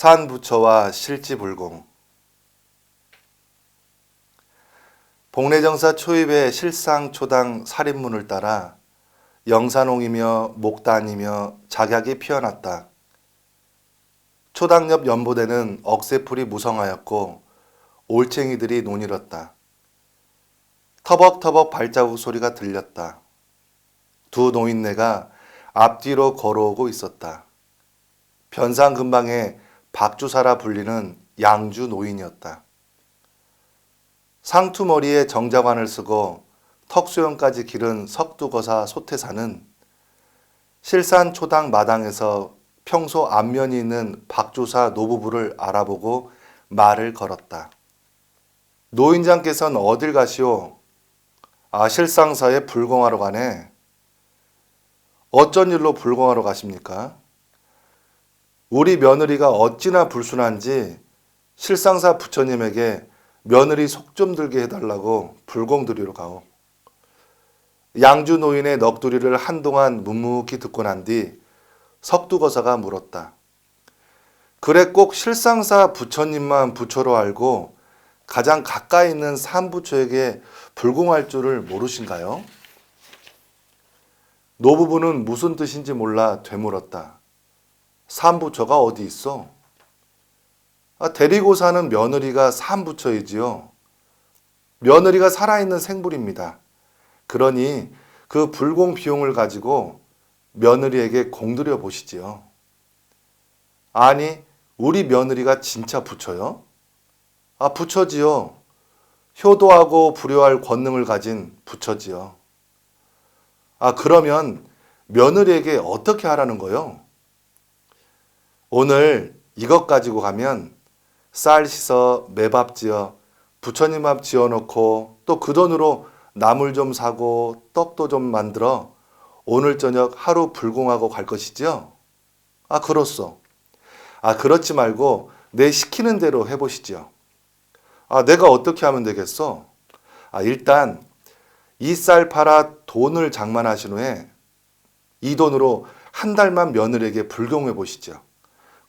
산부처와 실지불공 복례정사 초입의 실상초당 살인문을 따라 영산홍이며 목단이며 작약이 피어났다. 초당 옆 연보대는 억새풀이 무성하였고 올챙이들이 논일었다. 터벅터벅 발자국 소리가 들렸다. 두 노인네가 앞뒤로 걸어오고 있었다. 변상 근방에 박주사라 불리는 양주 노인이었다. 상투머리에 정자관을 쓰고 턱수염까지 기른 석두거사 소태사는 실산 초당 마당에서 평소 안면이 있는 박주사 노부부를 알아보고 말을 걸었다. 노인장께서는 어딜 가시오? 아, 실상사에 불공하러 가네. 어쩐 일로 불공하러 가십니까? 우리 며느리가 어찌나 불순한지 실상사 부처님에게 며느리 속 좀 들게 해달라고 불공 드리러 가오. 양주 노인의 넋두리를 한동안 묵묵히 듣고 난 뒤 석두거사가 물었다. 그래 꼭 실상사 부처님만 부처로 알고 가장 가까이 있는 삼부처에게 불공할 줄을 모르신가요? 노부부는 무슨 뜻인지 몰라 되물었다. 삼부처가 어디 있어? 아, 데리고 사는 며느리가 삼부처이지요. 며느리가 살아있는 생불입니다. 그러니 그 불공 비용을 가지고 며느리에게 공들여 보시지요. 아니, 우리 며느리가 진짜 부처요? 아, 부처지요. 효도하고 불효할 권능을 가진 부처지요. 아, 그러면 며느리에게 어떻게 하라는 거요? 오늘 이것 가지고 가면 쌀 씻어 매밥 지어 부처님 밥 지어 놓고 또 그 돈으로 나물 좀 사고 떡도 좀 만들어 오늘 저녁 하루 불공하고 갈 것이지요? 아, 그렇소. 아, 그렇지 말고 내 시키는 대로 해보시지요. 아, 내가 어떻게 하면 되겠어? 아, 일단 이 쌀 팔아 돈을 장만하신 후에 이 돈으로 한 달만 며느리에게 불공해 보시죠.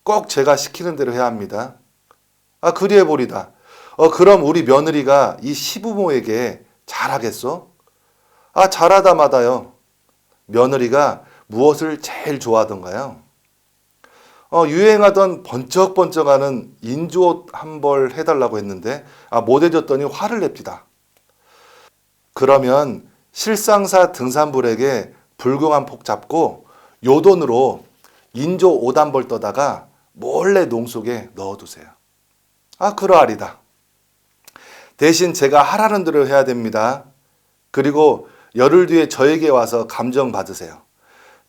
꼭 제가 시키는 대로 해야 합니다. 아, 그리해 보리다. 어, 그럼 우리 며느리가 이 시부모에게 잘하겠어? 아, 잘하다 마다요. 며느리가 무엇을 제일 좋아하던가요? 어, 유행하던 번쩍번쩍하는 인조옷 한 벌 해달라고 했는데, 아, 못 해줬더니 화를 냅니다. 그러면 실상사 등산불에게 불공한 폭 잡고 요 돈으로 인조 옷 한 벌 떠다가 몰래 농 속에 넣어두세요. 아, 그러하리다. 대신 제가 하라는 대로 해야 됩니다. 그리고 열흘 뒤에 저에게 와서 감정 받으세요.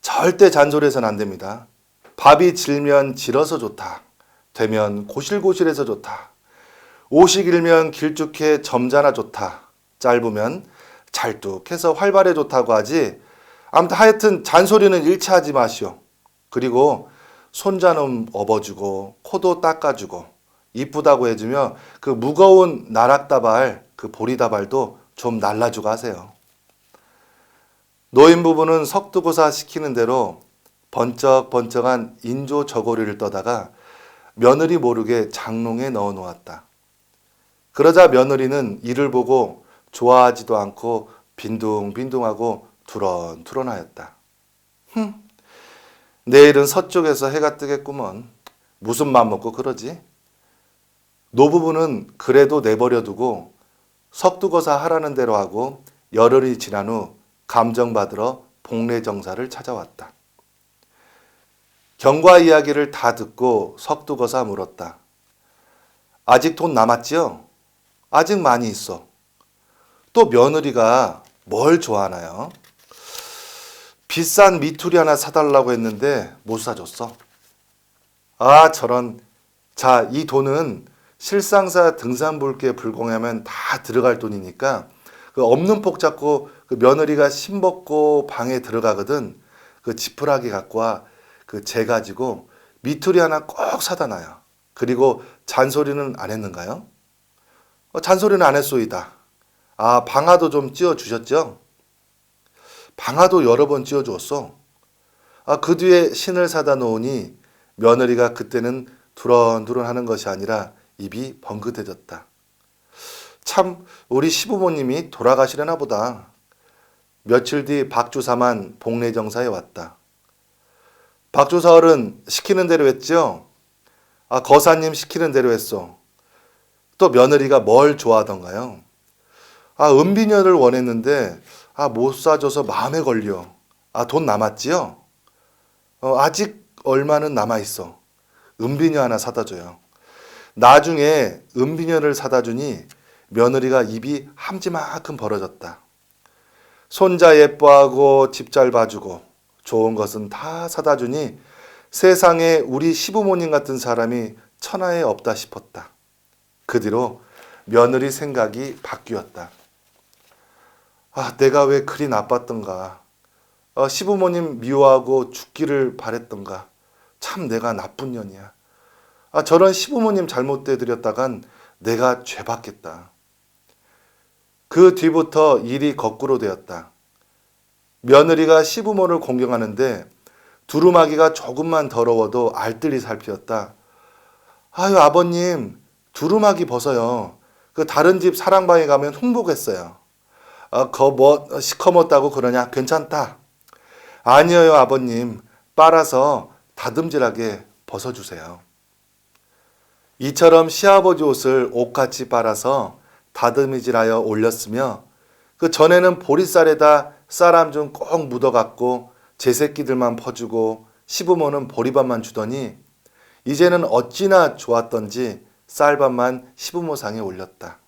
절대 잔소리해서는 안 됩니다. 밥이 질면 질어서 좋다. 되면 고실고실해서 좋다. 옷이 길면 길쭉해 점잖아 좋다. 짧으면 잘뚝해서 활발해 좋다고 하지. 아무튼 하여튼 잔소리는 일치하지 마시오. 그리고 손자놈 업어주고 코도 닦아주고 이쁘다고 해주며 그 무거운 나락다발 그 보리다발도 좀 날라주고 하세요. 노인 부부는 석두고사 시키는 대로 번쩍번쩍한 인조 저고리를 떠다가 며느리 모르게 장롱에 넣어 놓았다. 그러자 며느리는 이를 보고 좋아하지도 않고 빈둥빈둥하고 두런두런하였다. 흠, 내일은 서쪽에서 해가 뜨겠구먼. 무슨 맘 먹고 그러지? 노부부는 그래도 내버려 두고 석두거사 하라는 대로 하고 열흘이 지난 후 감정받으러 복례정사를 찾아왔다. 경과 이야기를 다 듣고 석두거사 물었다. 아직 돈 남았지요? 아직 많이 있어. 또 며느리가 뭘 좋아하나요? 비싼 미투리 하나 사달라고 했는데 못 사줬어. 아, 저런. 자, 이 돈은 실상사 등산불께 불공하면 다 들어갈 돈이니까 그 없는 폭 잡고 그 며느리가 신벗고 방에 들어가거든. 그 지푸라기 갖고 와. 그 재 가지고 미투리 하나 꼭 사다 놔요. 그리고 잔소리는 안 했는가요? 어, 잔소리는 안 했소이다. 아, 방아도 좀 찧어 주셨죠? 방아도 여러 번 찧어 주었어. 아, 그 뒤에 신을 사다 놓으니 며느리가 그때는 두런두런 하는 것이 아니라 입이 번긋해졌다. 참 우리 시부모님이 돌아가시려나 보다. 며칠 뒤 박주사만 복례정사에 왔다. 박주사 어른 시키는 대로 했죠? 아, 거사님 시키는 대로 했어. 또 며느리가 뭘 좋아하던가요? 아, 은비녀를 원했는데, 아, 못 사줘서 마음에 걸려. 아, 돈 남았지요? 어, 아직 얼마는 남아있어. 은비녀 하나 사다 줘요. 나중에 은비녀를 사다 주니 며느리가 입이 함지만큼 벌어졌다. 손자 예뻐하고 집 잘 봐주고 좋은 것은 다 사다 주니 세상에 우리 시부모님 같은 사람이 천하에 없다 싶었다. 그 뒤로 며느리 생각이 바뀌었다. 아, 내가 왜 그리 나빴던가. 어, 시부모님 미워하고 죽기를 바랬던가. 참 내가 나쁜 년이야. 아, 저런 시부모님 잘못돼 드렸다간 내가 죄받겠다. 그 뒤부터 일이 거꾸로 되었다. 며느리가 시부모를 공경하는데 두루마기가 조금만 더러워도 알뜰히 살피었다. 아유, 아버님, 두루마기 벗어요. 그 다른 집 사랑방에 가면 흉보겠어요. 아, 거뭐 시커멓다고 그러냐? 괜찮다. 아니에요, 아버님. 빨아서 다듬질하게 벗어주세요. 이처럼 시아버지 옷을 옷같이 빨아서 다듬이질하여 올렸으며 그 전에는 보리쌀에다 쌀함 좀 꼭 묻어갖고 제 새끼들만 퍼주고 시부모는 보리밥만 주더니 이제는 어찌나 좋았던지 쌀밥만 시부모 상에 올렸다.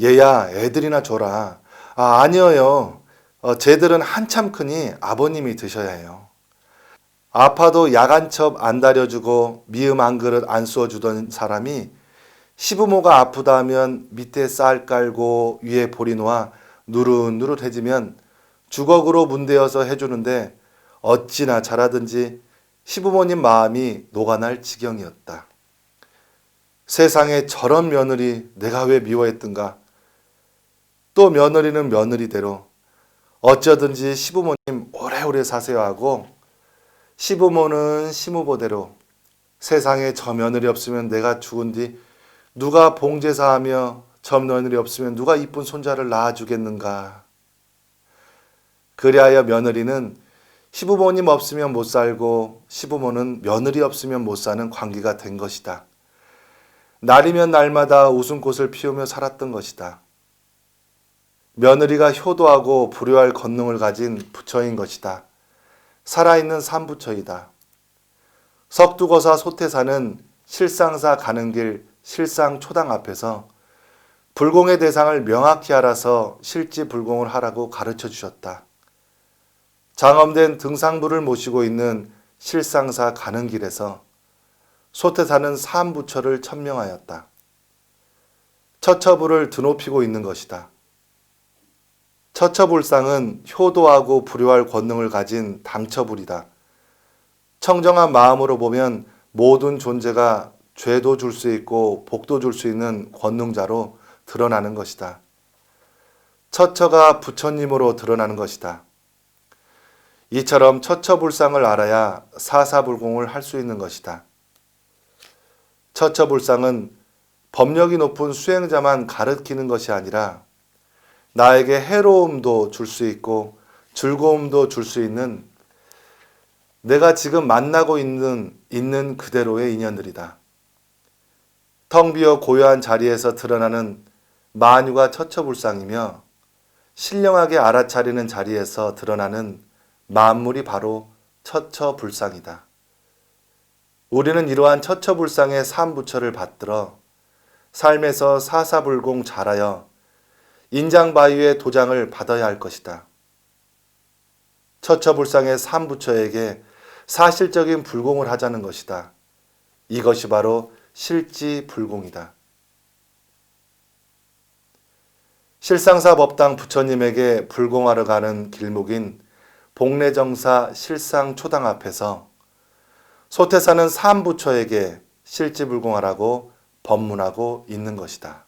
얘야 애들이나 줘라. 아 아니에요. 어, 쟤들은 한참 크니 아버님이 드셔야 해요. 아파도 야간첩 안 다려주고 미음 한 그릇 안 쏘주던 사람이 시부모가 아프다 하면 밑에 쌀 깔고 위에 보리 놓아 누릇누릇해지면 주걱으로 문대어서 해주는데 어찌나 잘하든지 시부모님 마음이 녹아날 지경이었다. 세상에 저런 며느리 내가 왜 미워했던가. 또 며느리는 며느리대로 어쩌든지 시부모님 오래오래 사세요 하고 시부모는 시무보대로 세상에 저 며느리 없으면 내가 죽은 뒤 누가 봉제사하며 저 며느리 없으면 누가 이쁜 손자를 낳아주겠는가. 그리하여 며느리는 시부모님 없으면 못 살고 시부모는 며느리 없으면 못 사는 관계가 된 것이다. 날이면 날마다 웃음꽃을 피우며 살았던 것이다. 며느리가 효도하고 불효할 권능을 가진 부처인 것이다. 살아있는 삼부처이다. 석두거사 소태사는 실상사 가는 길 실상 초당 앞에서 불공의 대상을 명확히 알아서 실지 불공을 하라고 가르쳐 주셨다. 장엄된 등상부를 모시고 있는 실상사 가는 길에서 소태사는 삼부처를 천명하였다. 처처부를 드높이고 있는 것이다. 처처불상은 효도하고 불효할 권능을 가진 당처불이다. 청정한 마음으로 보면 모든 존재가 죄도 줄 수 있고 복도 줄 수 있는 권능자로 드러나는 것이다. 처처가 부처님으로 드러나는 것이다. 이처럼 처처불상을 알아야 사사불공을 할 수 있는 것이다. 처처불상은 법력이 높은 수행자만 가르치는 것이 아니라 나에게 해로움도 줄 수 있고 즐거움도 줄 수 있는 내가 지금 만나고 있는 있는 그대로의 인연들이다. 텅 비어 고요한 자리에서 드러나는 만유가 처처불상이며 신령하게 알아차리는 자리에서 드러나는 만물이 바로 처처불상이다. 우리는 이러한 처처불상의 삼부처를 받들어 삶에서 사사불공 잘하여 인장바위의 도장을 받아야 할 것이다. 처처불상의 삼부처에게 사실적인 불공을 하자는 것이다. 이것이 바로 실지 불공이다. 실상사 법당 부처님에게 불공하러 가는 길목인 복례정사 실상 초당 앞에서 소태사는 삼부처에게 실지 불공하라고 법문하고 있는 것이다.